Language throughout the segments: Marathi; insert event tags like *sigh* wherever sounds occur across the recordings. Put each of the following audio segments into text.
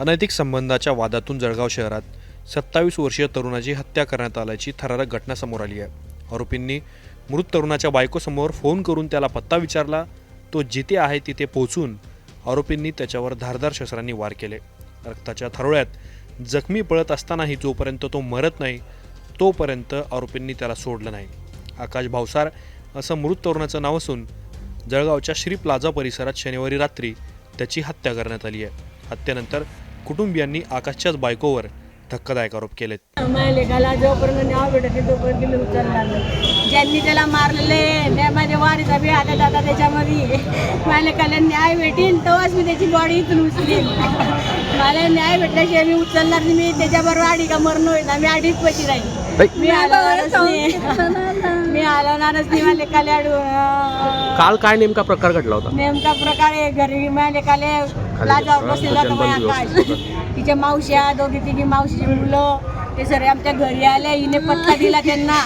अनैतिक संबंधाच्या वादातून जळगाव शहरात सत्तावीस वर्षीय तरुणाची हत्या करण्यात आल्याची थरारक घटना समोर आली आहे. आरोपींनी मृत तरुणाच्या बायकोसमोर फोन करून त्याला पत्ता विचारला तो जिथे आहे तिथे पोहोचून आरोपींनी त्याच्यावर धारदार शस्त्रांनी वार केले. रक्ताच्या थरोळ्यात जखमी पळत असतानाही जोपर्यंत तो मरत नाही तोपर्यंत आरोपींनी त्याला सोडलं नाही. आकाश भावसार असं मृत तरुणाचं नाव असून जळगावच्या श्री प्लाझा परिसरात शनिवारी रात्री त्याची हत्या करण्यात आली आहे. हत्येनंतर कुटुंबियांनी आकाशच्याच बायकोवर धक्कादायक आरोप केलेत. माझ्या लेखाला जोपर्यंत नाव भेटत नाही तोपर्यंत नाही ज्यांनी त्याला मारलेले त्या माझ्या वारीचा बी हातात आता त्याच्यामध्ये. माझ्या लेखाला न्याय भेटेल तेव्हाच मी त्याची बॉडी इथून उचलीन. मला न्याय भेटल्याशिवाय मी उचलणार नाही. मी त्याच्याबरोबर आडी का मरण होईल मी आडीच पैसे राहील मी हलवणारच नाही. *laughs* मी हलवणारच नाही. माझ्या लेखाला काल काय नेमका प्रकार घडला होता? नेमका प्रकारे घरी माझ्या लेखाले लाजावर बसलेला होता माझ्या आकाश तिच्या मावश्या दोघी तिघी मावशीची मुलं ते सर आमच्या घरी आले. हिने पत्ता दिला त्यांना.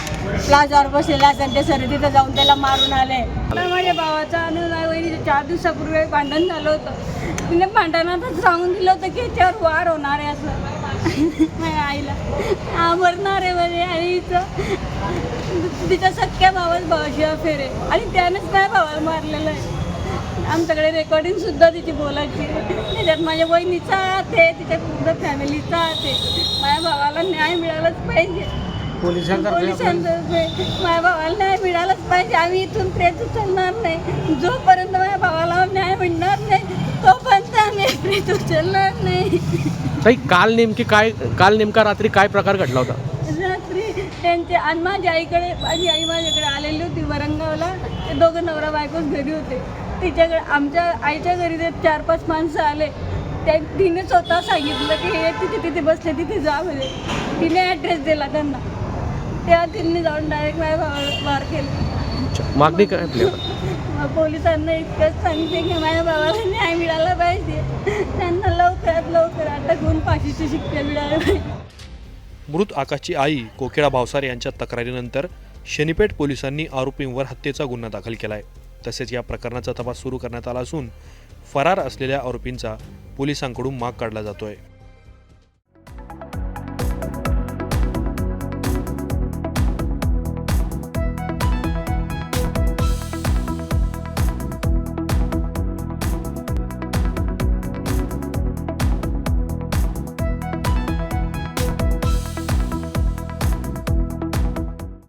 प्लाझावर बसलेला असेल. ते सर तिथं जाऊन त्याला मारून आले. माझ्या भावाचा वहिनीचं चार दिवसापूर्वी भांडण झालं होतं. तिने भांडणातच सांगून दिलं होतं की याच्यावर वार होणार आहे असं. माझ्या आईला. मरणार आहे म्हणे आणि हिचं तिच्या सख्या भावाच भावाशी अफेर आहे. आणि त्यानेच माझ्या भावाला मारलेलं आहे. आमच्याकडे रेकॉर्डिंग सुद्धा तिची बोलायची. त्याच्यात माझ्या बहिणीचा हात आहे तिच्या पूर्ण फॅमिलीचा हात आहे. माझ्या भावाला न्याय मिळालाच पाहिजे. पोलिसांतर्फे माझ्या भावाला न्याय मिळालाच पाहिजे. आम्ही इथून प्रेत उचलणार नाही. जोपर्यंत माझ्या भावाला न्याय प्रेत उचलणार नाही. ताई काल नेमकी काय काल नेमका रात्री काय प्रकार घडला होता? रात्री त्यांचे आणि माझ्या आईकडे माझी आई माझ्याकडे आलेली होती वरंगावला. ते दोघं नवरा बायकोच घरी होते. तिच्याकडे आमच्या आईच्या घरी ते चार पाच माणसं आले. त्या तिने स्वतः सांगितलं की हे तिथे तिथे बसले तिथे जा म्हणजे तिने ॲड्रेस दिला त्यांना. तेव्हा तिने जाऊन डायरेक्ट माझ्या भावाला वार केलं. मागणी काय आपली? आता मग पोलिसांना इतकंच सांगते की माझ्या बाबाला न्याय मिळाला पाहिजे. त्यांना लवकरात लवकर अटकून फाशीची शिक्षा मिळाली पाहिजे. मृत आकाशची आई कोकिळा भावसार यांच्या तक्रारीनंतर शनीपेठ पोलिसांनी आरोपींवर हत्येचा गुन्हा दाखल केला आहे तसेच या प्रकरणाचा तपास सुरू करण्यात आला असून फरार असलेल्या आरोपींचा पोलिसांकडून माग काढला जातोय.